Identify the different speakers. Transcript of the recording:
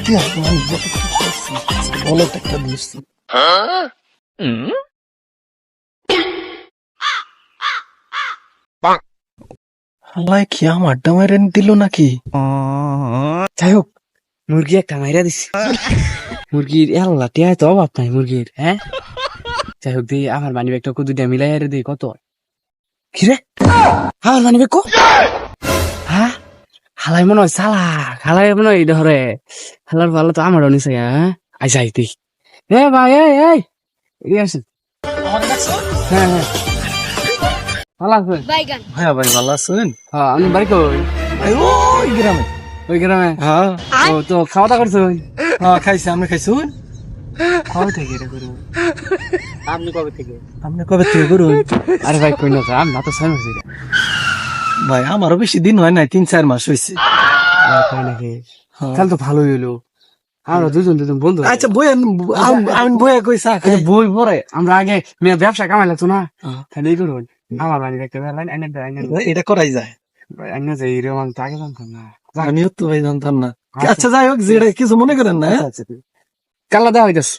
Speaker 1: ধরছি হালাই কি আমার ডামারে দিল নাকি?
Speaker 2: যাই হোক, মুরগি একটা মাইরা দিছি। মুরগির টিয়া তো অভাব নাই মুরগির হ্যাঁ? যাই হোক, দিই, আমার মানি ব্যাগটা কত দুইটা মিলাই আরে দিই, কত? কিরে আমার মানি ব্যাগ হ্যাঁ হালাই মনে হয় সালা হালাই মনে হয় ধরে হালার ভালো তো আমার অনিছে হ্যাঁ আই যাই তুই এ ভাই এই এই এই আসেন হ্যাঁ হ্যাঁ ভালো আছেন
Speaker 1: হ্যাঁ ভাই ভালো আছেন
Speaker 2: হ্যাঁ আপনি বাড়ি কই
Speaker 1: ওই গ্রামে
Speaker 2: ওই গ্রামে
Speaker 1: হ্যাঁ
Speaker 2: ও তো খাওয়া দাওয়া করছ
Speaker 1: হ্যাঁ খাইছি আপনি খাইছুন
Speaker 2: কবে থেকে রে করব আপনি কবে থেকে
Speaker 1: আপনি কবে থেকে করুন
Speaker 2: আরে ভাই কই না আমি না তো ধরে
Speaker 1: ভাই আমারও বেশি দিন হয় নাই তিন চার মাস হয়েছে হ্যাঁ।
Speaker 2: তাহলে তো ভালোই হলো আমরা দুজন দুজন বন্ধু।
Speaker 1: আচ্ছা বইয়া আমি বইয়া কই চা খাই?
Speaker 2: আচ্ছা, বই পরে আমরা আগে মেয়ে ব্যবসা কামাই লাগতো না?
Speaker 1: হ্যাঁ।
Speaker 2: তাহলে এই করুন। আমার বাড়ি দেখতে।
Speaker 1: এটা করাই যায়।
Speaker 2: আমি আগে জানতাম না।
Speaker 1: আমিও তো ভাই জানতাম না। আচ্ছা। যাই হোক যেটা কিছু মনে করেন না হ্যাঁ?
Speaker 2: কাল্লা দেওয়া হইতেছ।